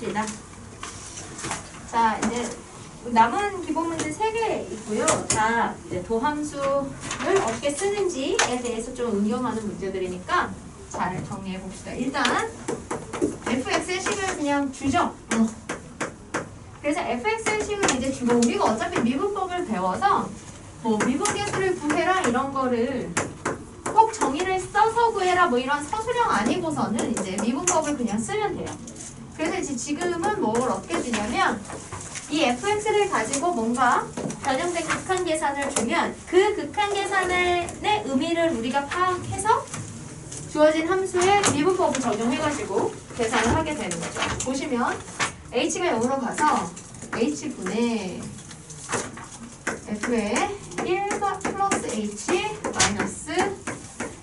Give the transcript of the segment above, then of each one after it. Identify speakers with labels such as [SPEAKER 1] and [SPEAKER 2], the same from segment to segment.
[SPEAKER 1] 합시다. 자, 이제 남은 기본 문제 3개 있고요. 자, 이제 도함수를 어떻게 쓰는지에 대해서 좀 응용하는 문제들이니까 잘 정리해 봅시다. 일단 fx의 식을 그냥 주죠. 어. 그래서 fx의 식을 이제 주고 우리가 어차피 미분법을 배워서 뭐 미분계수를 구해라 이런 거를 꼭 정의를 써서 구해라 뭐 이런 서술형 아니고서는 이제 미분법을 그냥 쓰면 돼요. 그래서 이제 지금은 뭘 어떻게 주냐면 이 fx를 가지고 뭔가 변형된 극한 계산을 주면 그 극한 계산의 의미를 우리가 파악해서 주어진 함수에 미분법을 적용해가지고 계산을 하게 되는 거죠. 보시면 h가 0으로 가서 h분의 f의 1과 플러스 h 마이너스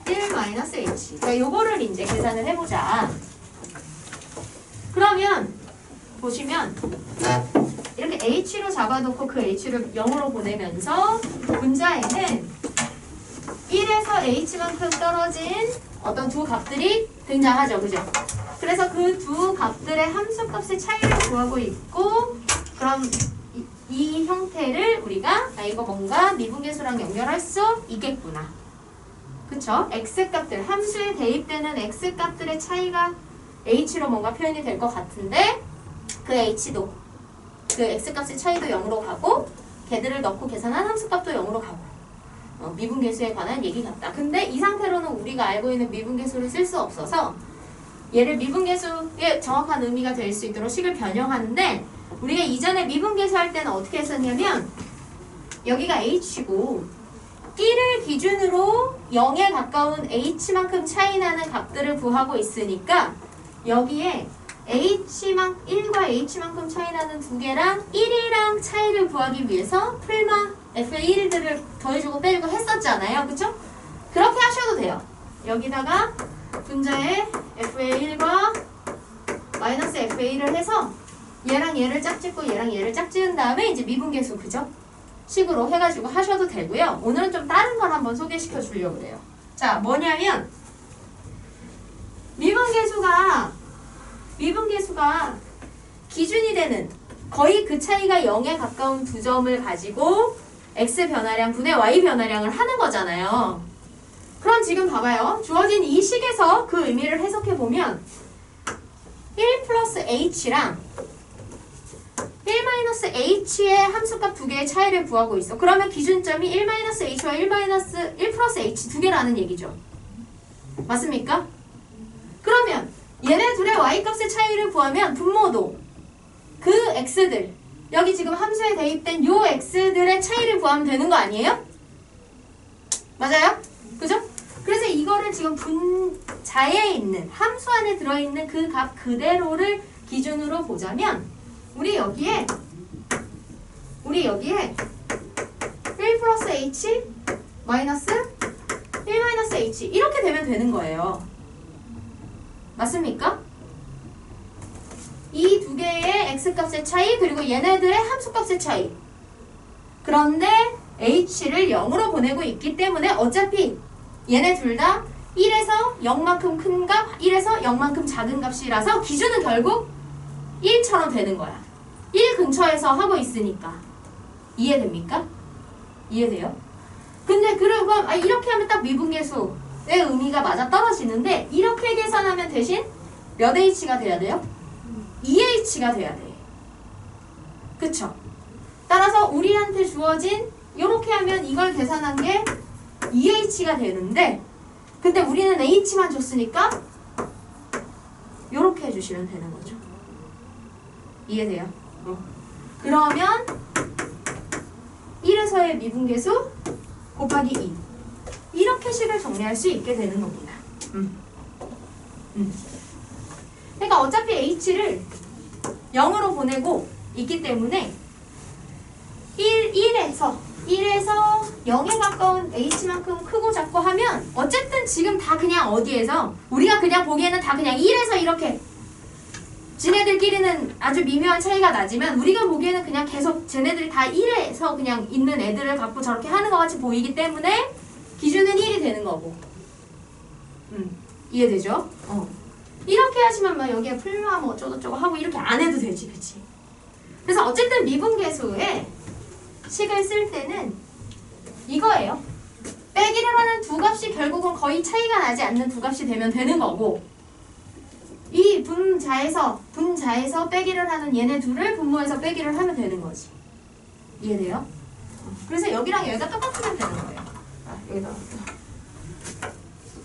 [SPEAKER 1] 1 마이너스 h. 자, 요거를 이제 계산을 해보자. 그러면 보시면 이렇게 h로 잡아놓고 그 h를 0으로 보내면서 분자에는 1에서 h만큼 떨어진 어떤 두 값들이 등장하죠. 그죠? 그래서 그 두 값들의 함수값의 차이를 구하고 있고 그럼 이, 이 형태를 우리가 아 이거 뭔가 미분계수랑 연결할 수 있겠구나. 그쵸? x값들, 함수에 대입되는 x값들의 차이가 h로 뭔가 표현이 될 것 같은데 그 h도 그 x값의 차이도 0으로 가고 걔들을 넣고 계산한 함수값도 0으로 가고 어, 미분계수에 관한 얘기 같다. 근데 이 상태로는 우리가 알고 있는 미분계수를 쓸 수 없어서 얘를 미분계수의 정확한 의미가 될 수 있도록 식을 변형하는데 우리가 이전에 미분계수 할 때는 어떻게 했었냐면 여기가 h고 1을 기준으로 0에 가까운 h만큼 차이 나는 값들을 구하고 있으니까 여기에 h만 1과 h만큼 차이 나는 두 개랑 1이랑 차이를 구하기 위해서 풀마 f의 1들을 더해주고 빼주고 했었잖아요. 그쵸? 그렇게 하셔도 돼요. 여기다가 분자에 f의 1과 마이너스 f의 1을 해서 얘랑 얘를 짝짓고 얘랑 얘를 짝지은 다음에 이제 미분계수 그죠? 식으로 해가지고 하셔도 되고요. 오늘은 좀 다른 걸 한번 소개시켜 주려고 그래요. 자, 뭐냐면 미분계수가 미분계수가 기준이 되는 거의 그 차이가 0에 가까운 두 점을 가지고 x 변화량 분의 y 변화량을 하는 거잖아요. 그럼 지금 봐봐요. 주어진 이 식에서 그 의미를 해석해 보면 1 플러스 h랑 1 마이너스 h의 함수값 두 개의 차이를 구하고 있어. 그러면 기준점이 1 마이너스 h와 1 마이너스 1 플러스 h 두 개라는 얘기죠. 맞습니까? 그러면 얘네 둘의 y값의 차이를 구하면 분모도 그 x들 여기 지금 함수에 대입된 요 x들의 차이를 구하면 되는 거 아니에요? 맞아요? 그죠? 그래서 이거를 지금 분자에 있는 함수 안에 들어있는 그 값 그대로를 기준으로 보자면 우리 여기에 우리 여기에 1 플러스 h 마이너스 1 마이너스 h 이렇게 되면 되는 거예요. 맞습니까? 이 두 개의 x값의 차이 그리고 얘네들의 함수값의 차이 그런데 h를 0으로 보내고 있기 때문에 어차피 얘네 둘 다 1에서 0만큼 큰 값, 1에서 0만큼 작은 값이라서 기준은 결국 1처럼 되는 거야. 1 근처에서 하고 있으니까. 이해됩니까? 이해돼요? 근데 그러면 아, 이렇게 하면 딱 미분계수 의 의미가 맞아 떨어지는데 이렇게 계산하면 대신 몇 h가 돼야 돼요? 2h가 돼야 돼. 그쵸? 따라서 우리한테 주어진 이렇게 하면 이걸 계산한 게 2h가 되는데 근데 우리는 h만 줬으니까 이렇게 해주시면 되는 거죠. 이해돼요? 어. 그러면 1에서의 미분계수 곱하기 2 이렇게 식을 정리할 수 있게 되는 겁니다. 음. 음. 그러니까 어차피 h를 0으로 보내고 있기 때문에 1, 1에서 1에서 0에 가까운 h만큼 크고 작고 하면 어쨌든 지금 다 그냥 어디에서 우리가 그냥 보기에는 다 그냥 1에서 이렇게 지네들끼리는 아주 미묘한 차이가 나지만 우리가 보기에는 그냥 계속 쟤네들이 다 1에서 그냥 있는 애들을 갖고 저렇게 하는 것 같이 보이기 때문에 기준은 1이 되는 거고 음, 이해되죠? 어. 이렇게 하시면 막 여기에 풀마뭐 어쩌고저쩌고 하고 이렇게 안 해도 되지, 그치? 그래서 어쨌든 미분계수에 식을 쓸 때는 이거예요. 빼기를 하는 두 값이 결국은 거의 차이가 나지 않는 두 값이 되면 되는 거고 이 분자에서 분자에서 빼기를 하는 얘네 둘을 분모해서 빼기를 하면 되는 거지. 이해돼요? 그래서 여기랑 여기가 똑같으면 되는 거예요. 아, 여기다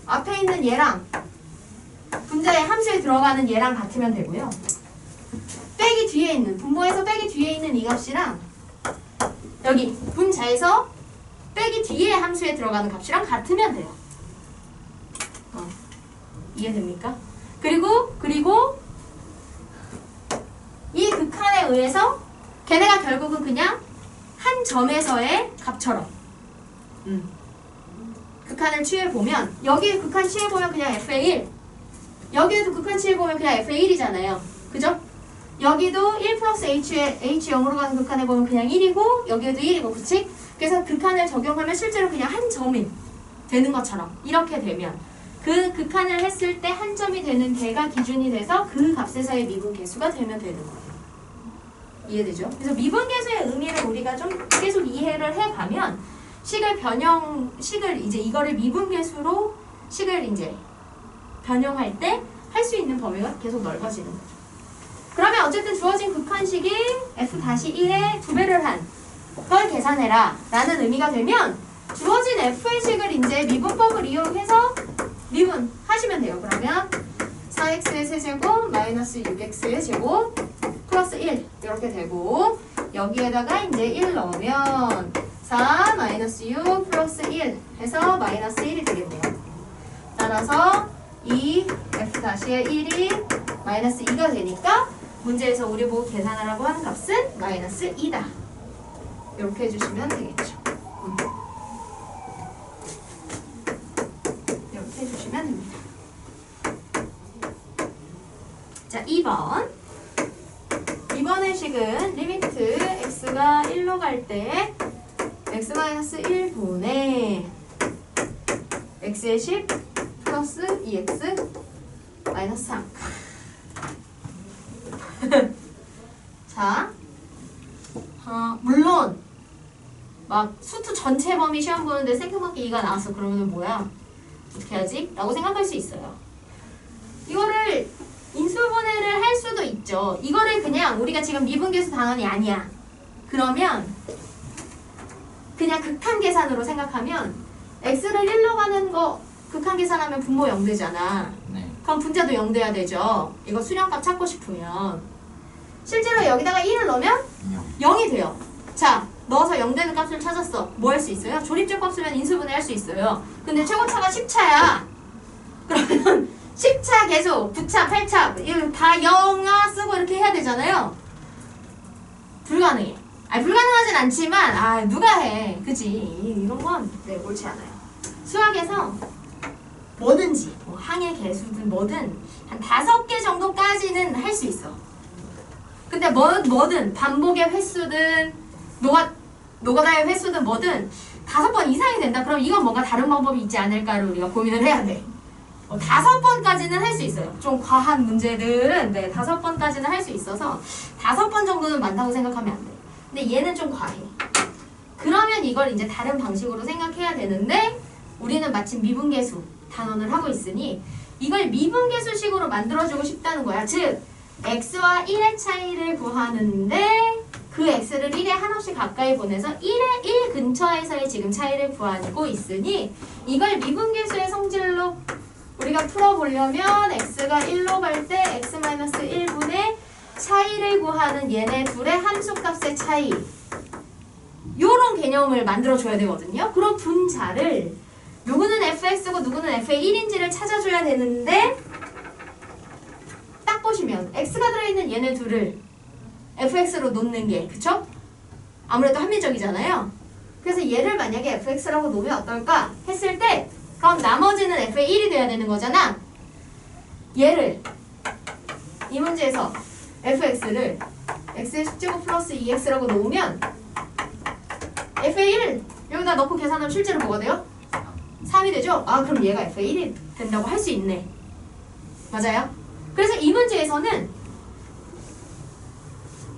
[SPEAKER 1] 앞에 있는 얘랑 분자의 함수에 들어가는 얘랑 같으면 되고요. 빼기 뒤에 있는 분모에서 빼기 뒤에 있는 이 값이랑 여기 분자에서 빼기 뒤에 함수에 들어가는 값이랑 같으면 돼요. 어, 이해됩니까? 그리고 그리고 이 극한에 의해서 걔네가 결국은 그냥 한 점에서의 값처럼 음. 극한을 취해 보면 여기 극한 취해 보면 그냥 f의 1 여기에도 극한 취해 보면 그냥 f의 1이잖아요. 그죠? 여기도 1 플러스 h에 h 0으로 가는 극한에 보면 그냥 1이고 여기에도 1이고 그치? 그래서 극한을 적용하면 실제로 그냥 한 점이 되는 것처럼 이렇게 되면 그 극한을 했을 때 한 점이 되는 개가 기준이 돼서 그 값에서의 미분 계수가 되면 되는 거예요. 이해되죠? 그래서 미분 계수의 의미를 우리가 좀 계속 이해를 해가면 식을 변형 식을 이제 이거를 미분 계수로 식을 이제 변형할 때 할 수 있는 범위가 계속 넓어지는 거죠. 그러면 어쨌든 주어진 극한식이 f-1의 두 배를 한 그걸 계산해라 라는 의미가 되면 주어진 f의 식을 이제 미분법을 이용해서 미분 하시면 돼요. 그러면 4x의 세제곱 마이너스 6x의 제곱 플러스 1 이렇게 되고 여기에다가 이제 1 넣으면 4 마이너스 6 플러스 1 해서 마이너스 1이 되겠네요. 따라서 이 f-의 1이 마이너스 2가 되니까 문제에서 우리 보고 계산하라고 하는 값은 마이너스 2다. 이렇게 해주시면 되겠죠. 음. 이렇게 해주시면 됩니다. 자, 2번. 2번의 식은 리미트 x가 1로 갈때 x-1분의 x의 10 플러스 2x 마이너스 3 자, 어, 물론 막 수투 전체 범위 시험 보는데 생각밖에 2가 나왔어 그러면 뭐야? 어떻게 하지? 라고 생각할 수 있어요. 이거를 인수분해를 할 수도 있죠. 이거를 그냥 우리가 지금 미분계수 단원이 아니야. 그러면 그냥 극한 계산으로 생각하면 x를 1로 가는 거 극한 계산하면 분모 0 되잖아.
[SPEAKER 2] 네.
[SPEAKER 1] 그럼 분자도 0 돼야 되죠. 이거 수량값 찾고 싶으면. 실제로 여기다가 1을 넣으면
[SPEAKER 2] 인형.
[SPEAKER 1] 0이 돼요. 자, 넣어서 0 되는 값을 찾았어. 뭐 할 수 있어요? 조립적 값이면 인수분해 할 수 있어요. 근데 최고차가 10차야. 그러면 10차 계속, 9차, 8차, 이거 다 0아 쓰고 이렇게 해야 되잖아요. 불가능해. 아니, 불가능하진 않지만, 아, 누가 해. 그지? 이- 이런 건, 네, 옳지 않아요. 수학에서 뭐든지, 뭐 항의 개수든 뭐든, 한 다섯 개 정도까지는 할 수 있어. 근데 뭐, 뭐든 반복의 횟수든 노가 노가다의 횟수든 뭐든 다섯 번 이상이 된다. 그럼 이건 뭔가 다른 방법이 있지 않을까를 우리가 고민을 해야 돼. 어, 다섯 번까지는 할 수 있어요. 좀 과한 문제들은 네 다섯 번까지는 할 수 있어서 다섯 번 정도는 많다고 생각하면 안 돼. 근데 얘는 좀 과해. 그러면 이걸 이제 다른 방식으로 생각해야 되는데 우리는 마침 미분계수 단원을 하고 있으니 이걸 미분계수식으로 만들어주고 싶다는 거야. 즉 x와 1의 차이를 구하는데 그 x를 1에 한없이 가까이 보내서 1의 1 근처에서의 지금 차이를 구하고 있으니 이걸 미분계수의 성질로 우리가 풀어보려면 x가 1로 갈 때 x-1분의 차이를 구하는 얘네 둘의 함수값의 차이 요런 개념을 만들어줘야 되거든요. 그럼 분자를 누구는 fx고 누구는 f의 1인지를 찾아줘야 되는데 딱 보시면 x가 들어있는 얘네 둘을 fx로 놓는 게 그쵸? 아무래도 합리적이잖아요. 그래서 얘를 만약에 fx라고 놓으면 어떨까 했을 때 그럼 나머지는 f의 1이 돼야 되는 거잖아. 얘를 이 문제에서 fx를 x의 10제곱 플러스 2x라고 놓으면 f의 1을 여기다 넣고 계산하면 실제로 뭐가 돼요? 3이 되죠? 아 그럼 얘가 f의 1이 된다고 할 수 있네. 맞아요? 그래서 이 문제에서는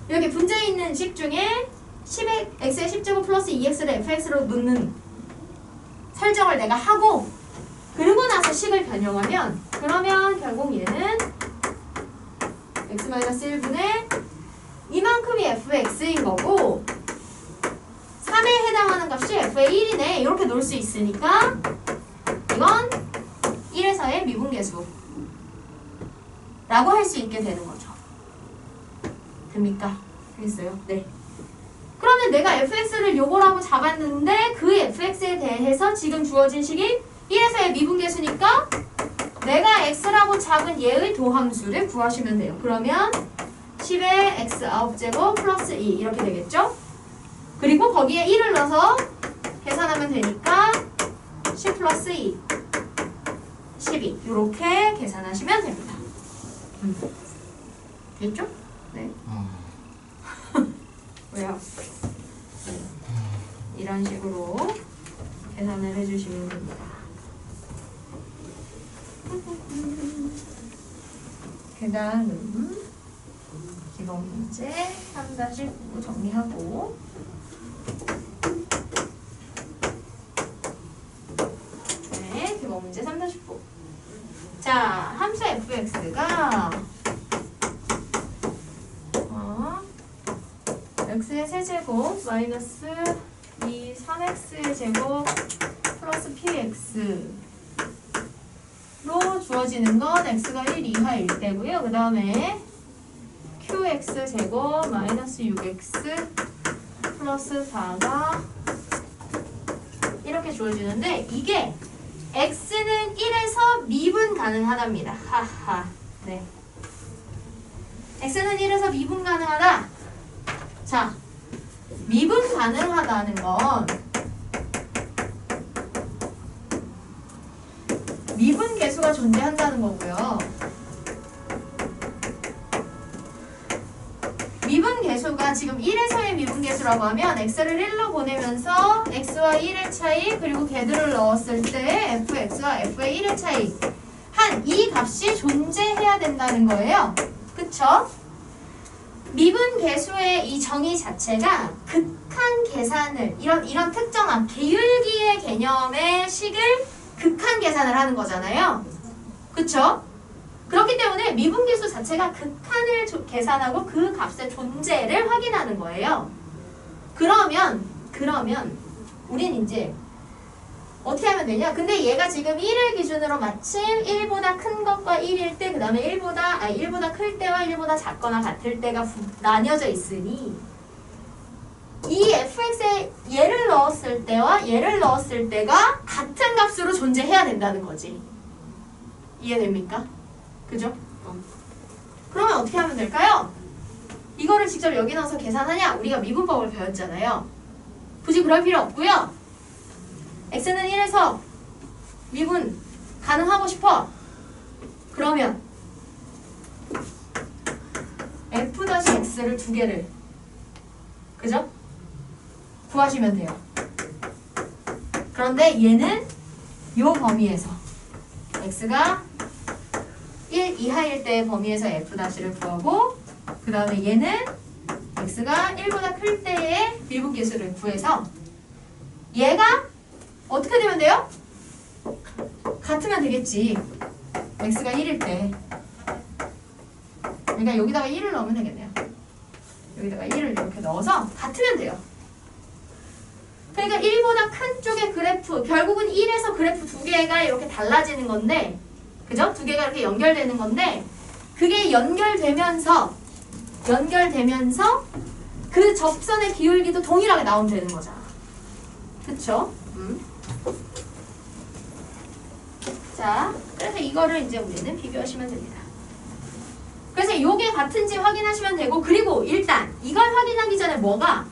[SPEAKER 1] 여기 분자에 있는 식 중에 10의 x의 10제곱 플러스 2x를 fx로 놓는 설정을 내가 하고 그리고 나서 식을 변형하면 그러면 결국 얘는 x-1분의 이만큼이 fx인 거고 3에 해당하는 값이 f의 1이네 이렇게 놓을 수 있으니까 이건 1에서의 미분계수 라고 할 수 있게 되는 거죠 됩니까? 되겠어요? 네 그러면 내가 fx를 요거라고 잡았는데 그 fx에 대해서 지금 주어진 식이 1에서의 미분계수니까 내가 x라고 잡은 얘의 도함수를 구하시면 돼요. 그러면 10의 x 9제곱 플러스 2 이렇게 되겠죠? 그리고 거기에 1을 넣어서 계산하면 되니까 10 플러스 2 12 이렇게 계산하시면 됩니다. 음. 됐죠? x가 1 이하 1대고요. 그 다음에 qx 제곱 마이너스 6x 플러스 4가 이렇게 주어지는데 이게 x는 1에서 미분 가능하답니다. 하하. 네. x는 1에서 미분 가능하다. 자, 미분 가능하다는 건 계수가 존재한다는 거고요. 미분 계수가 지금 1에서의 미분 계수라고 하면 x를 1로 보내면서 x와 1의 차이 그리고 걔들을 넣었을 때 fx와 f의 1의 차이 한 이 값이 존재해야 된다는 거예요. 그쵸? 미분 계수의 이 정의 자체가 극한 계산을 이런 이런 특정한 계율기의 개념의 식을 극한 계산을 하는 거잖아요. 그쵸? 그렇기 때문에 미분계수 자체가 극한을 조- 계산하고 그 값의 존재를 확인하는 거예요. 그러면 그러면 우린 이제 어떻게 하면 되냐? 근데 얘가 지금 1을 기준으로 마침 1보다 큰 것과 1일 때, 그 다음에 1보다, 아, 1보다 클 때와 1보다 작거나 같을 때가 부- 나뉘어져 있으니, 이 fx에 얘를 넣었을 때와 얘를 넣었을 때가 같은 값으로 존재해야 된다는 거지. 이해됩니까? 그죠? 어. 그러면 어떻게 하면 될까요? 이거를 직접 여기 넣어서 계산하냐? 우리가 미분법을 배웠잖아요. 굳이 그럴 필요 없고요. x는 1에서 미분 가능하고 싶어. 그러면 f-x를 두 개를 그죠? 구하시면 돼요. 그런데 얘는 요 범위에서 x가 1 이하일 때의 범위에서 f-를 구하고 그 다음에 얘는 x가 1보다 클 때의 미분계수를 구해서 얘가 어떻게 되면 돼요? 같으면 되겠지. x가 1일 때. 그러니까 여기다가 1을 넣으면 되겠네요. 여기다가 1을 이렇게 넣어서 같으면 돼요. 그러니까 1보다 큰 쪽의 그래프, 결국은 1에서 그래프 두 개가 이렇게 달라지는 건데, 그죠? 두 개가 이렇게 연결되는 건데, 그게 연결되면서, 연결되면서 그 접선의 기울기도 동일하게 나오면 되는 거잖아. 그쵸? 음. 자, 그래서 이거를 이제 우리는 비교하시면 됩니다. 그래서 이게 같은지 확인하시면 되고, 그리고 일단 이걸 확인하기 전에 뭐가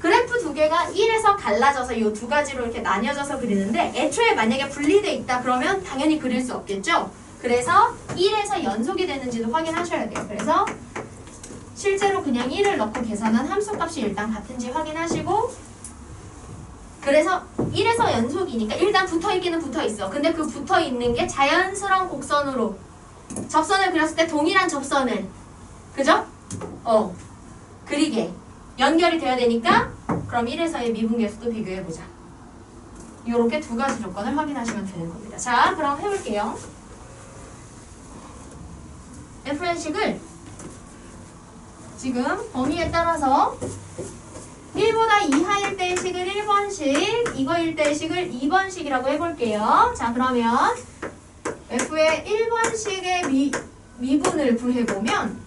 [SPEAKER 1] 그래프 두 개가 1에서 갈라져서 이 두 가지로 이렇게 나뉘어져서 그리는데 애초에 만약에 분리돼 있다 그러면 당연히 그릴 수 없겠죠? 그래서 1에서 연속이 되는지도 확인하셔야 돼요. 그래서 실제로 그냥 1을 넣고 계산한 함수값이 일단 같은지 확인하시고 그래서 1에서 연속이니까 일단 붙어있기는 붙어있어. 근데 그 붙어있는 게 자연스러운 곡선으로 접선을 그렸을 때 동일한 접선을 그죠? 어 그리게 연결이 돼야 되니까 그럼 1에서의 미분계수도 비교해보자. 이렇게 두 가지 조건을 확인하시면 되는 겁니다. 자, 그럼 해볼게요. Fren식을 지금 범위에 따라서 1보다 이하일 때의 식을 1번식, 이거일 때의 식을 2번식이라고 해볼게요. 자, 그러면 F의 1번식의 미, 미분을 구해보면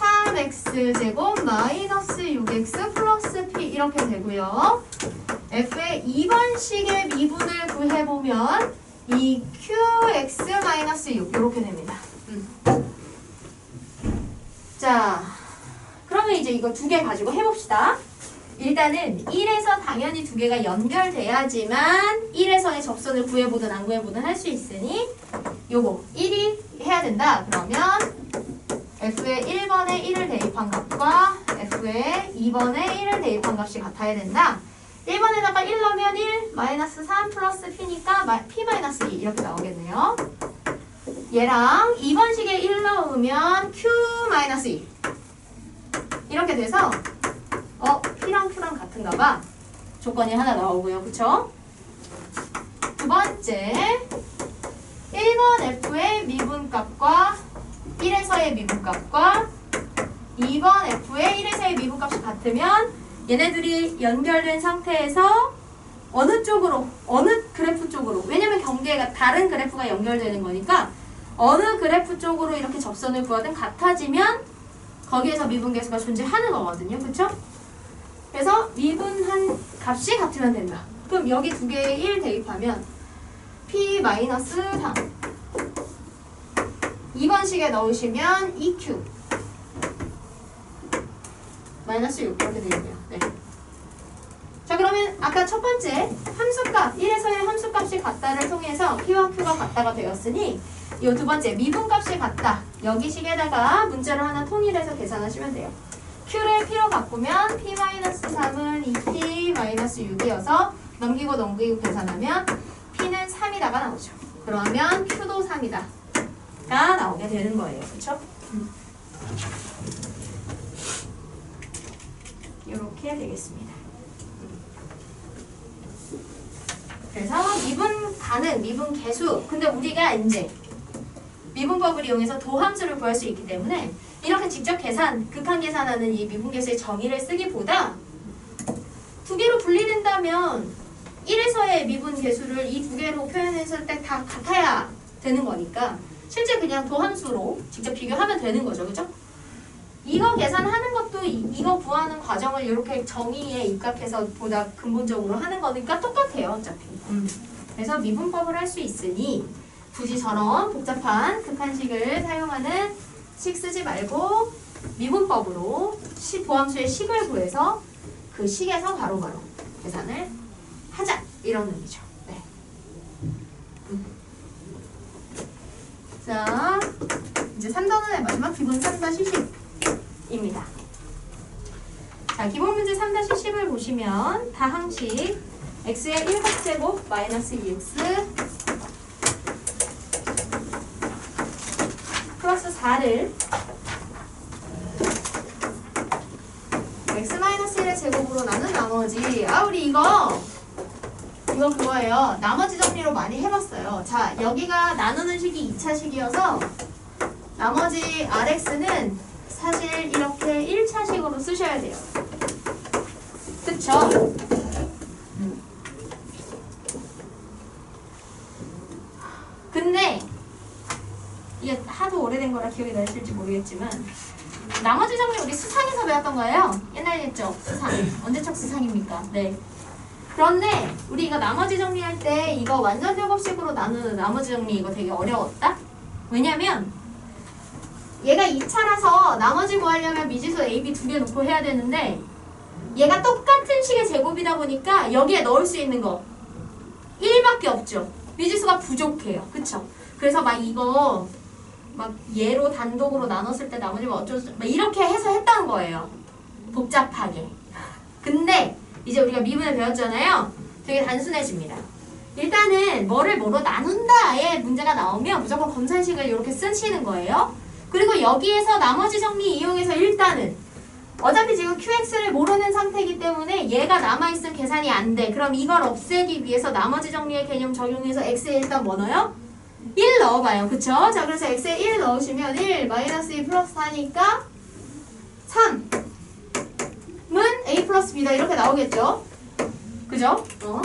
[SPEAKER 1] 3x제곱 마이너스 6x 플러스 p 이렇게 되고요. F의 2번식의 미분을 구해보면 2qx 마이너스 6 이렇게 됩니다. 음. 자, 그러면 이제 이거 두 개 가지고 해봅시다. 일단은 1에서 당연히 두 개가 연결돼야지만 1에서의 접선을 구해보든 안 구해보든 할 수 있으니 요거 1이 해야 된다. 그러면 F의 1번에 1을 대입한 값과 F의 2번에 1을 대입한 값이 같아야 된다. 1번에다가 1 넣으면 1, 마이너스 3 플러스 P니까 마- P 마이너스 2 이렇게 나오겠네요. 얘랑 2번식에 1 넣으면 Q 마이너스 2 이렇게 돼서 어 P랑 Q랑 같은가 봐. 조건이 하나 나오고요. 그쵸? 두 번째 1번 F의 미분값과 1에서의 미분값과 2번 F의 1에서의 미분값이 같으면 얘네들이 연결된 상태에서 어느 쪽으로 어느 그래프 쪽으로 왜냐면 경계가 다른 그래프가 연결되는 거니까 어느 그래프 쪽으로 이렇게 접선을 구하든 같아지면 거기에서 미분계수가 존재하는 거거든요. 그쵸? 그래서 미분한 값이 같으면 된다. 그럼 여기 두 개에 1 대입하면 P-3 2번 식에 넣으시면 EQ 마이너스 6 이렇게 되겠네요. 네. 아까 첫 번째 함수값 1에서의 함수값이 같다를 통해서 P와 Q가 같다가 되었으니 이 두 번째 미분값이 같다. 여기 식에다가 문자를 하나 통일해서 계산하시면 돼요. Q를 P로 바꾸면 P-3은 2P-6이어서 넘기고 넘기고 계산하면 P는 3이다가 나오죠. 그러면 Q도 3이다. 가 나오게 되는 거예요. 그렇죠? 이렇게 되겠습니다. 그래서 미분 가능, 미분 계수. 근데 우리가 이제 미분법을 이용해서 도함수를 구할 수 있기 때문에 이렇게 직접 계산, 극한 계산하는 이 미분 계수의 정의를 쓰기보다 두 개로 분리된다면 1에서의 미분 계수를 이 두 개로 표현했을 때 다 같아야 되는 거니까 실제 그냥 도함수로 직접 비교하면 되는 거죠. 그죠? 이거 계산하는 이, 이거 구하는 과정을 이렇게 정의에 입각해서 보다 근본적으로 하는 거니까 똑같아요. 어차피. 음. 그래서 미분법을 할 수 있으니 굳이 저런 복잡한 극한식을 사용하는 식 쓰지 말고 미분법으로 식, 도함수의 식을 구해서 그 식에서 바로 바로 계산을 하자 이런 의미죠. 네. 음. 자, 이제 3단원의 마지막 기본 3-10입니다. 자, 기본 문제 3-10을 보시면 다항식 x의 1합제곱 마이너스 2x 플러스 4를 x 마이너스 1의 제곱으로 나눈 나머지 아 우리 이거 이거 그거예요. 나머지 정리로 많이 해봤어요. 자 여기가 나누는 식이 2차식이어서 나머지 RX는 사실 이렇게 1차식으로 쓰셔야 돼요. 그쵸? 근데 이게 하도 오래된 거라 기억이 나실지 모르겠지만 나머지 정리 우리 수상에서 배웠던 거예요. 옛날에 했죠. 수상. 언제적 수상입니까? 네. 그런데 우리 이거 나머지 정리할 때 이거 완전 제곱식으로 나누는 나머지 정리 이거 되게 어려웠다? 왜냐면 얘가 2차라서 나머지 구하려면 미지수 A, B 두 개 놓고 해야 되는데 얘가 똑같은 식의 제곱이다 보니까 여기에 넣을 수 있는 거 1밖에 없죠. 미지수가 부족해요. 그쵸? 그래서 막 이거 막 얘로 단독으로 나눴을 때 나머지 뭐 어쩔 수, 막 이렇게 해서 했던 거예요. 복잡하게. 근데 이제 우리가 미분을 배웠잖아요. 되게 단순해집니다. 일단은 뭐를 뭐로 나눈다에 문제가 나오면 무조건 검산식을 이렇게 쓰시는 거예요. 그리고 여기에서 나머지 정리 이용해서 일단은 어차피 지금 QX를 모르는 상태이기 때문에 얘가 남아있으면 계산이 안 돼. 그럼 이걸 없애기 위해서 나머지 정리의 개념 적용해서 X에 일단 뭐 넣어요? 1 넣어봐요. 그쵸? 자, 그래서 X에 1 넣으시면 1 마이너스 2 플러스 4니까 3은 A 플러스 B다. 이렇게 나오겠죠? 그죠? 어?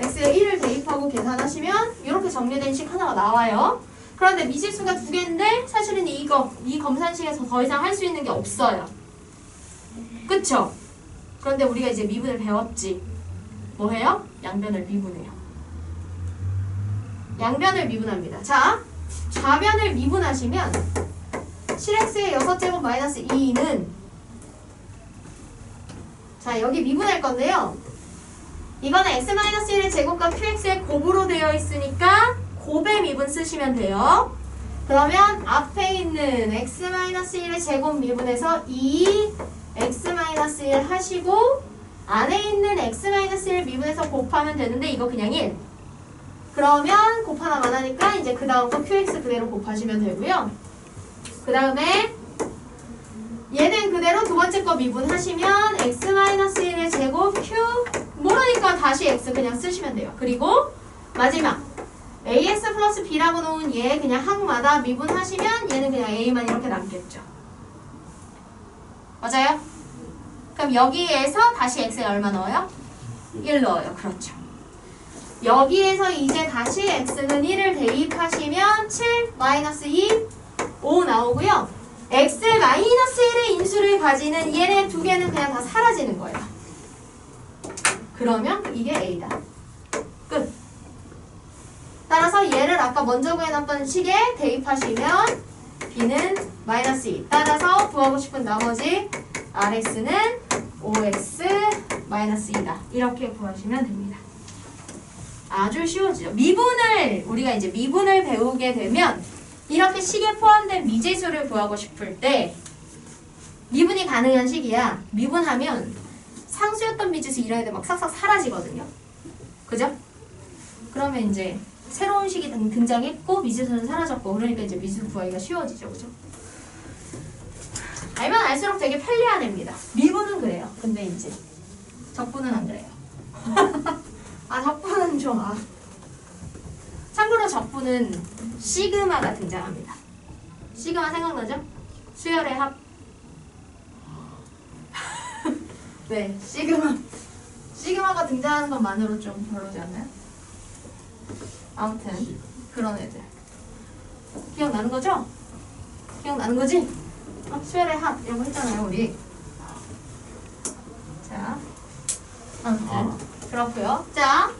[SPEAKER 1] X에 1을 대입하고 계산하시면 이렇게 정리된 식 하나가 나와요. 그런데 미실수가 두 개인데 사실은 이거, 이 검산식에서 더 이상 할 수 있는 게 없어요. 그쵸? 그런데 우리가 이제 미분을 배웠지. 뭐 해요? 양변을 미분해요. 양변을 미분합니다. 자, 좌변을 미분하시면 7x의 6제곱 마이너스 2는 자, 여기 미분할 건데요. 이거는 x-1의 제곱과 qx의 곱으로 되어 있으니까 곱의 미분 쓰시면 돼요. 그러면 앞에 있는 x-1의 제곱 미분에서 2 x-1 하시고 안에 있는 x-1 미분해서 곱하면 되는데 이거 그냥 1. 그러면 곱 하나만 하니까 이제 그 다음 거 qx 그대로 곱하시면 되고요. 그 다음에 얘는 그대로 두 번째 거 미분하시면 x-1의 제곱 q 모르니까 다시 x 그냥 쓰시면 돼요. 그리고 마지막 ax 플러스 b라고 놓은 얘 그냥 항마다 미분하시면 얘는 그냥 a만 이렇게 남겠죠. 맞아요? 그럼 여기에서 다시 x에 얼마 넣어요? 1 넣어요. 그렇죠. 여기에서 이제 다시 x는 1을 대입하시면 7 마이너스 2 5 나오고요. x 마이너스 1의 인수를 가지는 얘네 두 개는 그냥 다 사라지는 거예요. 그러면 이게 a다. 끝. 따라서 얘를 아까 먼저 구해놨던 식에 대입하시면 b는 마이너스 2. 따라서 구하고 싶은 나머지 rx는 5x 마이너스 2다. 이렇게 구하시면 됩니다. 아주 쉬워지죠. 미분을 우리가 이제 미분을 배우게 되면 이렇게 식에 포함된 미지수를 구하고 싶을 때 미분이 가능한 식이야. 미분하면 상수였던 미지수 이런 애들 막 싹싹 사라지거든요. 그죠? 그러면 이제 새로운 식이 등- 등장했고 미지수는 사라졌고 그러니까 이제 미지수 구하기가 쉬워지죠. 그죠? 알면 알수록 되게 편리한 애입니다. 미분은 그래요. 근데 이제 적분은 안 그래요. 아 적분은 좀 아. 참고로 적분은 시그마가 등장합니다. 시그마 생각나죠? 수열의 합. 네, 시그마. 시그마가 등장하는 것만으로 좀 별로지 않나요? 아무튼 그런 애들. 기억나는 거죠? 기억나는 거지? 어, 수열의 합 이런 거 했잖아요, 우리. 자, 아무튼
[SPEAKER 2] 아.
[SPEAKER 1] 그렇고요. 자,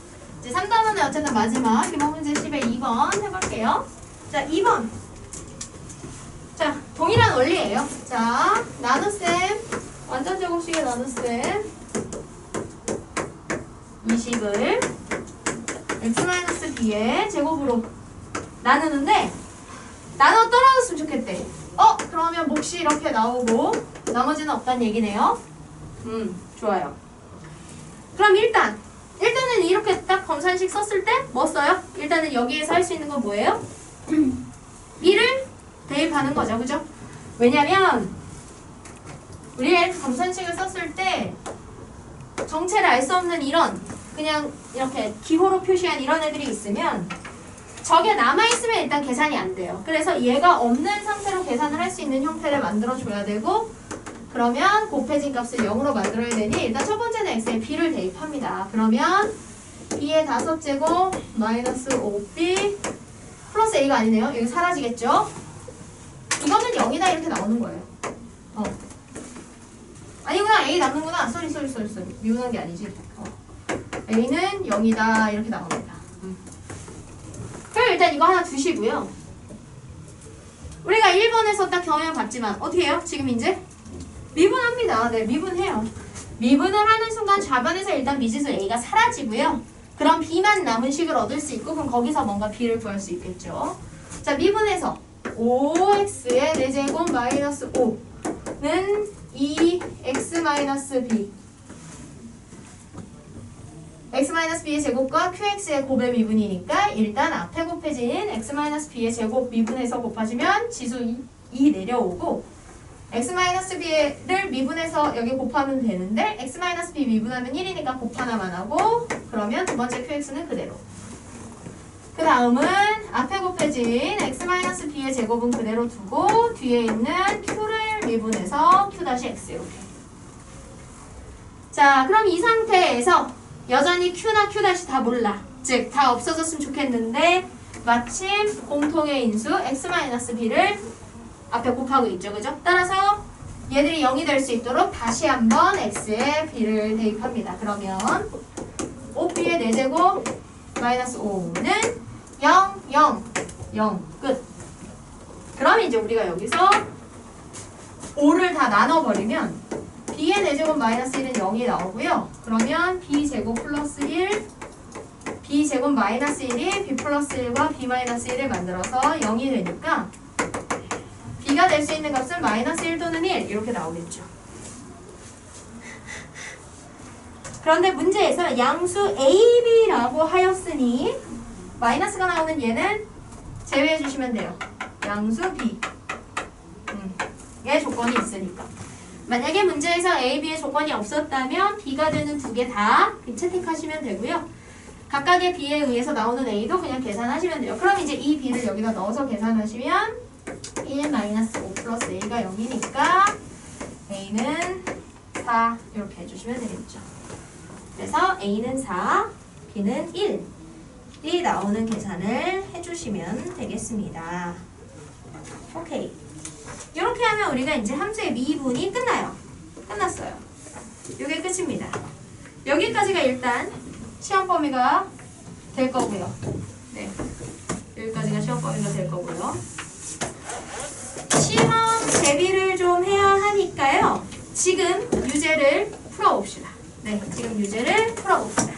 [SPEAKER 1] 이제 3단원의 어쨌든 마지막 기본 문제 10의 2번 해볼게요. 자, 2번. 자, 동일한 원리예요. 자, 나눗셈 완전 제곱식의 나눗셈 20을 x-b의 제곱으로 나누는데 나눠 떨어졌으면 좋겠대. 어? 그러면 몫이 이렇게 나오고 나머지는 없다는 얘기네요. 음, 좋아요. 그럼 일단 일단은 이렇게 딱 검산식 썼을 때 뭐 써요? 일단은 여기에서 할 수 있는 건 뭐예요? 1을 대입하는 거죠. 그죠? 왜냐면 우리 검산식을 썼을 때 정체를 알 수 없는 이런 그냥 이렇게 기호로 표시한 이런 애들이 있으면 저게 남아있으면 일단 계산이 안 돼요. 그래서 얘가 없는 상태로 계산을 할 수 있는 형태를 만들어줘야 되고 그러면 곱해진 값을 0으로 만들어야 되니 일단 첫 번째는 x에 b를 대입합니다. 그러면 b의 다섯 제곱 마이너스 5b 플러스 a가 아니네요. 여기 사라지겠죠? 이거는 0이다 이렇게 나오는 거예요. 어. 아니구나 a 남는구나. 쏘리 쏘리 쏘리 쏘리 미운한 게 아니지. 어. A는 0이다 이렇게 나옵니다. 음. 그럼 일단 이거 하나 두시고요. 우리가 1번에서 딱 경험을 봤지만 어떻게 해요? 지금 이제 미분합니다. 네, 미분해요. 미분을 하는 순간 좌변에서 일단 미지수 a가 사라지고요. 그럼 b만 남은 식을 얻을 수 있고 그럼 거기서 뭔가 b를 구할 수 있겠죠. 자, 미분해서 5x의 4제곱 마이너스 5는 2x 마이너스 b x-b의 제곱과 qx의 곱의 미분이니까 일단 앞에 곱해진 x-b의 제곱 미분해서 곱하시면 지수 2 내려오고 x-b를 미분해서 여기 곱하면 되는데 x-b 미분하면 1이니까 곱 하나만 하고 그러면 두 번째 qx는 그대로. 그 다음은 앞에 곱해진 x-b의 제곱은 그대로 두고 뒤에 있는 q를 미분해서 q-x 이렇게. 자 그럼 이 상태에서 여전히 q나 q-다 몰라 즉 다 없어졌으면 좋겠는데 마침 공통의 인수 x-b를 앞에 곱하고 있죠 그죠? 따라서 얘들이 0이 될 수 있도록 다시 한번 x에 b를 대입합니다 그러면 5b의 4제곱 마이너스 5는 0, 0, 0, 끝. 그럼 이제 우리가 여기서 5를 다 나눠버리면 b의 4제곱 마이너스 1은 0이 나오고요. 그러면 b제곱 플러스 1, b제곱 마이너스 1이 b 플러스 1과 b 마이너스 1을 만들어서 0이 되니까 b가 될 수 있는 값은 마이너스 1 또는 1 이렇게 나오겠죠. 그런데 문제에서 양수 AB라고 하였으니 마이너스가 나오는 얘는 제외해 주시면 돼요. 양수 B. 음, 얘 조건이 있으니까. 만약에 문제에서 A, B의 조건이 없었다면 B가 되는 두 개 다 채택하시면 되고요. 각각의 B에 의해서 나오는 A도 그냥 계산하시면 돼요. 그럼 이제 이 B를 여기다 넣어서 계산하시면 1 마이너스 5 플러스 A가 0이니까 A는 4 이렇게 해주시면 되겠죠. 그래서 A는 4, B는 1. 이 나오는 계산을 해주시면 되겠습니다. 오케이. 이렇게 하면 우리가 이제 함수의 미분이 끝나요. 끝났어요. 이게 끝입니다. 여기까지가 일단 시험 범위가 될 거고요. 네. 여기까지가 시험 범위가 될 거고요. 시험 대비를 좀 해야 하니까요. 지금 유제를 풀어봅시다. 네, 지금 유제를 풀어봅시다.